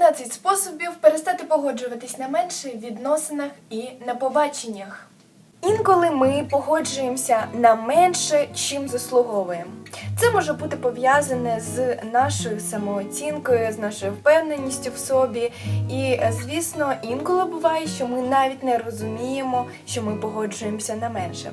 15 способів перестати погоджуватись на менше в відносинах і на побаченнях. Інколи ми погоджуємося на менше, чим заслуговуємо. Це може бути пов'язане з нашою самооцінкою, з нашою впевненістю в собі. І, е, звісно, інколи буває, що ми навіть не розуміємо, що ми погоджуємося на менше.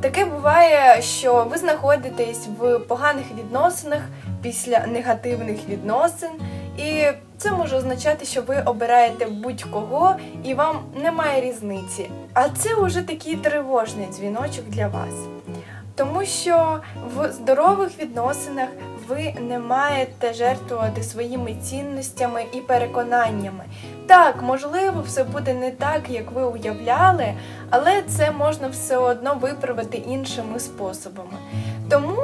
Таке буває, що ви знаходитесь в поганих відносинах після негативних відносин, і це може означати, що ви обираєте будь-кого і вам немає різниці. А це вже такий тривожний дзвіночок для вас. Тому що в здорових відносинах ви не маєте жертвувати своїми цінностями і переконаннями. Так, можливо, все буде не так, як ви уявляли, але це можна все одно виправити іншими способами. Тому,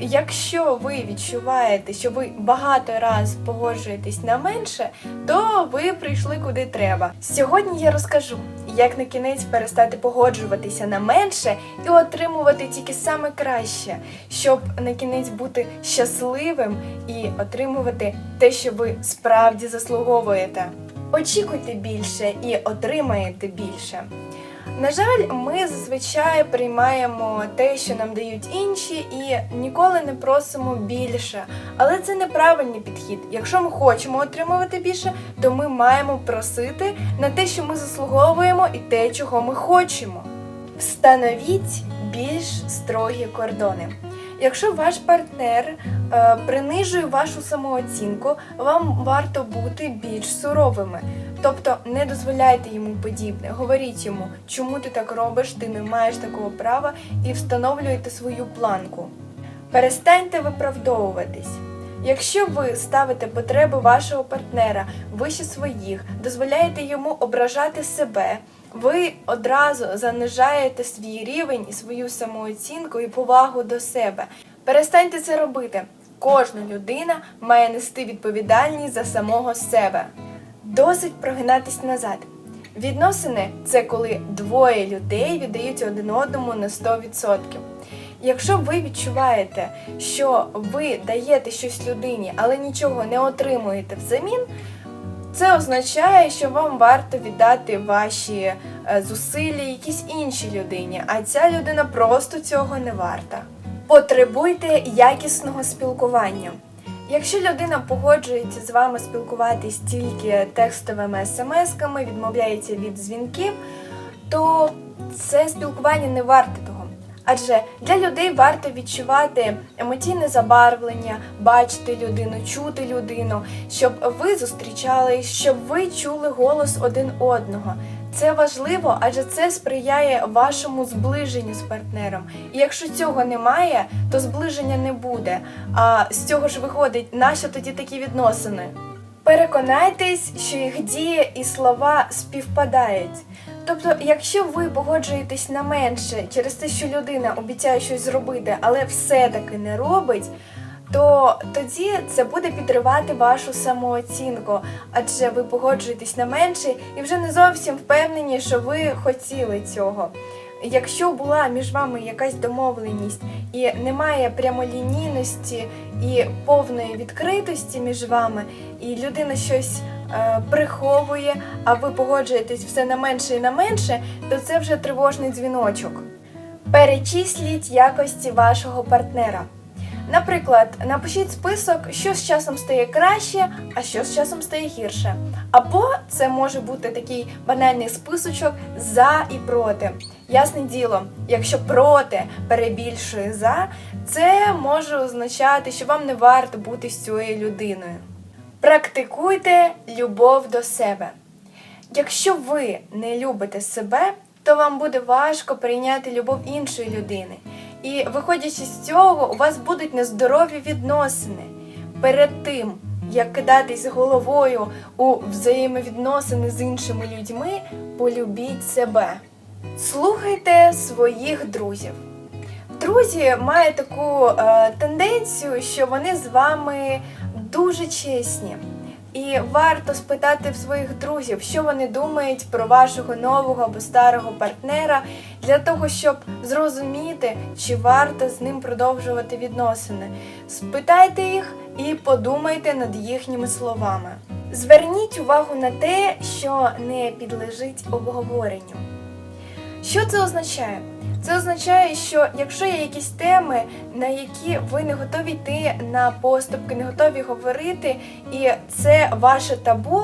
якщо ви відчуваєте, що ви багато раз погоджуєтесь на менше, то ви прийшли куди треба. Сьогодні я розкажу, як на кінець перестати погоджуватися на менше і отримувати тільки саме краще, щоб на кінець бути щасливим і отримувати те, що ви справді заслуговуєте. Очікуйте більше і отримаєте більше. На жаль, ми зазвичай приймаємо те, що нам дають інші, і ніколи не просимо більше. Але це неправильний підхід. Якщо ми хочемо отримувати більше, то ми маємо просити на те, що ми заслуговуємо, і те, чого ми хочемо. Встановіть більш строгі кордони. Якщо ваш партнер принижує вашу самооцінку, вам варто бути більш суровими. Тобто не дозволяйте йому подібне, говоріть йому, чому ти так робиш, ти не маєш такого права, і встановлюйте свою планку. Перестаньте виправдовуватись. Якщо ви ставите потреби вашого партнера вище своїх, дозволяєте йому ображати себе, ви одразу занижаєте свій рівень і свою самооцінку і повагу до себе. Перестаньте це робити. Кожна людина має нести відповідальність за самого себе. Досить прогинатись назад. Відносини це коли двоє людей віддають один одному на 100%. Якщо ви відчуваєте, що ви даєте щось людині, але нічого не отримуєте взамін, це означає, що вам варто віддати ваші е, зусилля якійсь іншій людині, а ця людина просто цього не варта. Потребуйте якісного спілкування. Якщо людина погоджується з вами спілкуватись тільки текстовими смс-ками, відмовляється від дзвінків, то це спілкування не варте того. Адже для людей варто відчувати емоційне забарвлення, бачити людину, чути людину, щоб ви зустрічались, щоб ви чули голос один одного. Це важливо, адже це сприяє вашому зближенню з партнером. І якщо цього немає, то зближення не буде. А з цього ж виходить, нащо тоді такі відносини? Переконайтесь, що їх дії і слова співпадають. Тобто, якщо ви погоджуєтесь на менше через те, що людина обіцяє щось зробити, але все-таки не робить, то тоді це буде підривати вашу самооцінку, адже ви погоджуєтесь на менше і вже не зовсім впевнені, що ви хотіли цього. Якщо була між вами якась домовленість і немає прямолінійності і повної відкритості між вами, і людина щось е, приховує, а ви погоджуєтесь все на менше і на менше, то це вже тривожний дзвіночок. Перечисліть якості вашого партнера. Наприклад, напишіть список, що з часом стає краще, а що з часом стає гірше. Або це може бути такий банальний списочок за і проти. Ясне діло, якщо проти перебільшує за, це може означати, що вам не варто бути з цією людиною. Практикуйте любов до себе. Якщо ви не любите себе, то вам буде важко прийняти любов іншої людини. І виходячи з цього, у вас будуть нездорові відносини. Перед тим, як кидатись головою у взаємовідносини з іншими людьми, полюбіть себе. Слухайте своїх друзів. Друзі мають таку е, тенденцію, що вони з вами дуже чесні. І варто спитати в своїх друзів, що вони думають про вашого нового або старого партнера, для того, щоб зрозуміти, чи варто з ним продовжувати відносини. Спитайте їх і подумайте над їхніми словами. Зверніть увагу на те, що не підлежить обговоренню. Що це означає? Це означає, що якщо є якісь теми, на які ви не готові йти на поступки, не готові говорити, і це ваше табу,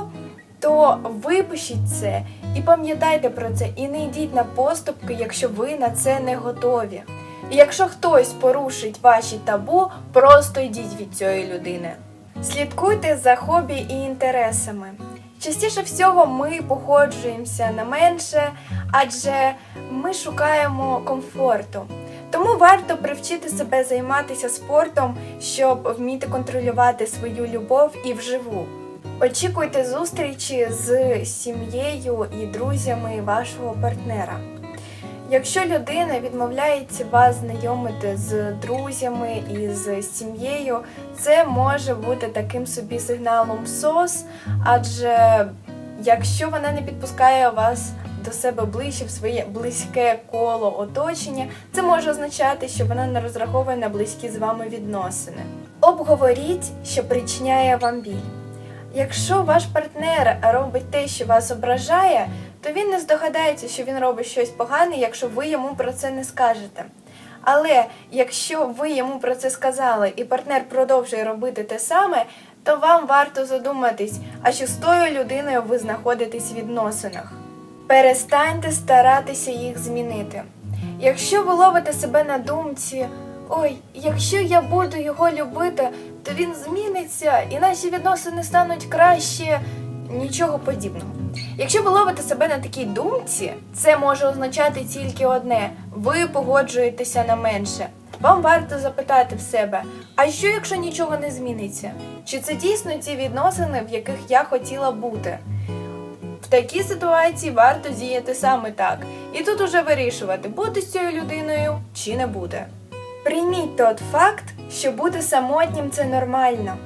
то випишіть це і пам'ятайте про це, і не йдіть на поступки, якщо ви на це не готові. І якщо хтось порушить ваші табу, просто йдіть від цієї людини. Слідкуйте за хобі і інтересами. Частіше всього ми погоджуємося на менше, адже ми шукаємо комфорту. Тому варто привчити себе займатися спортом, щоб вміти контролювати свою любов і вживу. Очікуйте зустрічі з сім'єю і друзями вашого партнера. Якщо людина відмовляється вас знайомити з друзями і з сім'єю, це може бути таким собі сигналом СОС, адже якщо вона не підпускає вас до себе ближче в своє близьке коло оточення, це може означати, що вона не розраховує на близькі з вами відносини. Обговоріть, що причиняє вам біль. Якщо ваш партнер робить те, що вас ображає, то він не здогадається, що він робить щось погане, якщо ви йому про це не скажете. Але якщо ви йому про це сказали і партнер продовжує робити те саме, то вам варто задуматись, а чи з тою людиною ви знаходитесь в відносинах. Перестаньте старатися їх змінити. Якщо ви ловите себе на думці, ой, якщо я буду його любити, то він зміниться і наші відносини стануть краще. Нічого подібного. Якщо ви ловите себе на такій думці, це може означати тільки одне: ви погоджуєтеся на менше. Вам варто запитати в себе, а що якщо нічого не зміниться? Чи це дійсно ті відносини, в яких я хотіла бути? В такій ситуації варто діяти саме так. І тут уже вирішувати, бути з цією людиною чи не буде. Прийміть тот факт, що бути самотнім це нормально.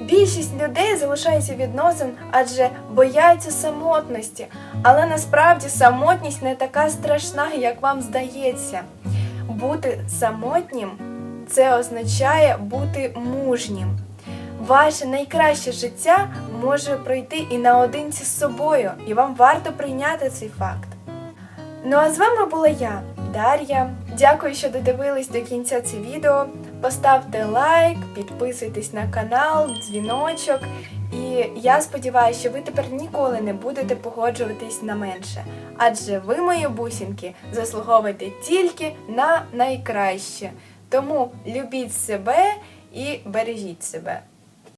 Більшість людей залишається відносин, адже бояться самотності, але насправді самотність не така страшна, як вам здається. Бути самотнім це означає бути мужнім. Ваше найкраще життя може пройти і наодинці з собою, і вам варто прийняти цей факт. Ну а з вами була я, Дар'я. Дякую, що додивились до кінця це відео. Поставте лайк, підписуйтесь на канал, дзвіночок. І я сподіваюся, що ви тепер ніколи не будете погоджуватись на менше. Адже ви, мої бусінки, заслуговуєте тільки на найкраще. Тому любіть себе і бережіть себе.